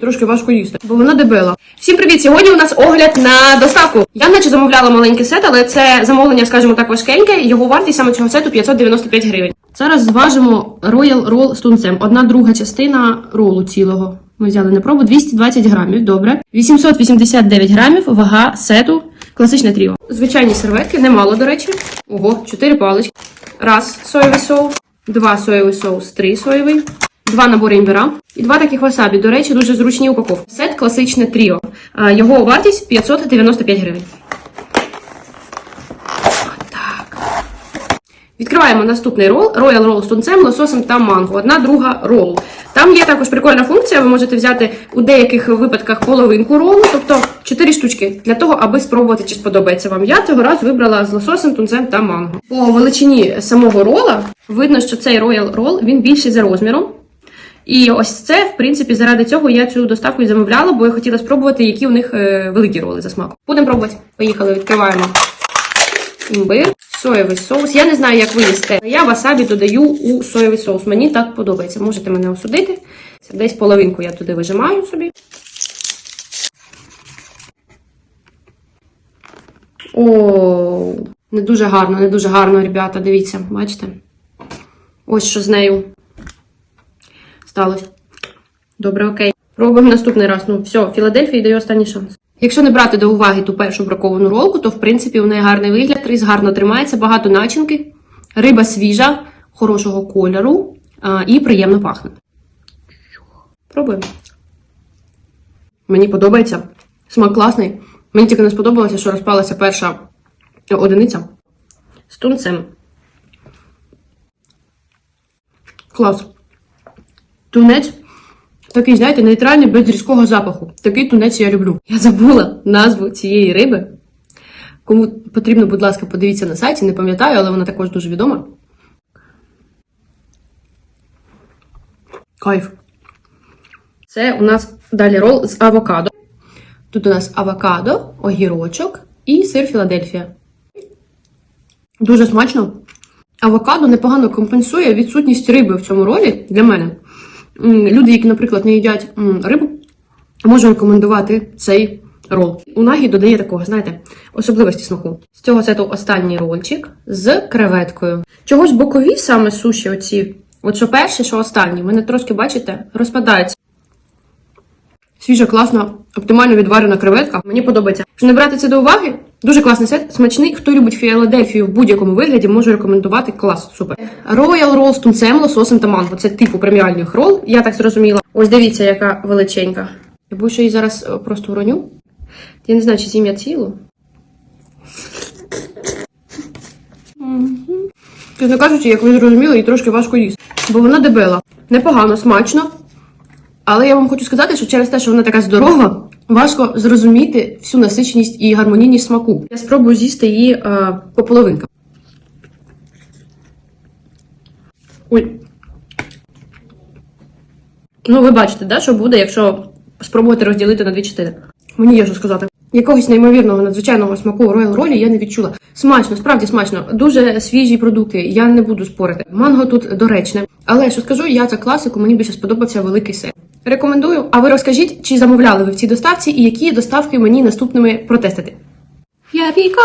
Трошки важко їсти, бо вона дебела. Всім привіт! Сьогодні у нас огляд на доставку. Я наче замовляла маленький сет, але це замовлення, скажімо так, важкеньке. Його вартість саме цього сету 595 гривень. Зараз зважимо Royal Roll з тунцем. Одна друга частина ролу цілого. Ми взяли на пробу 220 грамів. Добре. 889 грамів вага сету. Класичне тріо. Звичайні серветки, немало, до речі. Ого, 4 палички. Раз соєвий соус, два соєвий соус, три соєвий, два набори імбира і два таких васабі. До речі, дуже зручні упаковки. Сет класичне тріо. Його вартість 595 гривень. Відкриваємо наступний рол. Royal Roll з тунцем, лососем та манго. Одна друга ролу. Там є також прикольна функція. Ви можете взяти у деяких випадках половинку ролу, тобто 4 штучки, для того, аби спробувати, чи сподобається вам. Я цього разу вибрала з лососем, тунцем та манго. По величині самого рола видно, що цей Royal Roll він більший за розміром. І ось це, в принципі, заради цього я цю доставку і замовляла, бо я хотіла спробувати, які у них е, великі роли за смаком. Будемо пробувати. Поїхали, відкриваємо імбир, соєвий соус. Я не знаю, як ви їсте. Я васабі додаю у соєвий соус. Мені так подобається. Можете мене осудити. Це Десь половинку я туди вижимаю собі. О, не дуже гарно, не дуже гарно, ребята. Дивіться, бачите? Ось що з нею сталося. Добре, окей. Пробуємо наступний раз. Ну, все, Філадельфії дає останній шанс. Якщо не брати до уваги ту першу браковану ролку, то в принципі у неї гарний вигляд, рис гарно тримається, багато начинки, риба свіжа, хорошого кольору а, і приємно пахне. Пробуємо. Мені подобається. Смак класний. Мені тільки не сподобалося, що розпалася перша одиниця з тунцем. Клас. Тунець такий, знаєте, нейтральний, без різкого запаху. Такий тунець я люблю. Я забула назву цієї риби. Кому потрібно, будь ласка, подивіться на сайті, не пам'ятаю, але вона також дуже відома. Кайф. Це у нас далі рол з авокадо. Тут у нас авокадо, огірочок і сир Філадельфія. Дуже смачно. Авокадо непогано компенсує відсутність риби в цьому ролі для мене. Люди, які, наприклад, не їдять рибу, можу рекомендувати цей рол. У нагі додає такого, знаєте, особливості смаку. З цього сету останній рольчик з креветкою. Чогось бокові саме суші, оці, от що перший, що останній, мене трошки, бачите, розпадаються. Свіжа, класна, оптимально відварена креветка. Мені подобається. Якщо не брати це до уваги, дуже класний сет, смачний. Хто любить Філадельфію в будь-якому вигляді, можу рекомендувати. Клас, супер. Royal Roll з тунцем, лососем та манго. Це типу преміальних рол, я так зрозуміла. Ось дивіться, яка величенька. Я боюсь, що її зараз е, просто уроню. Я не знаю, чи зім'я цілу. Чесно кажучи, як ви зрозуміли, її трошки важко їсти. Бо вона дебела. Непогано, смачно. Але я вам хочу сказати, що через те, що вона така здорова, важко зрозуміти всю насиченість і гармонійність смаку. Я спробую з'їсти її е, по половинкам. Ой. Ну, ви бачите, да, що буде, якщо спробувати розділити на дві частини. Мені є що сказати. Якогось неймовірного надзвичайного смаку Royal Roll я не відчула. Смачно, справді смачно. Дуже свіжі продукти, я не буду спорити. Манго тут доречне. Але що скажу, я за класику, мені більше сподобався великий сет. Рекомендую. А ви розкажіть, чи замовляли ви в цій доставці і які доставки мені наступними протестити? Я піка!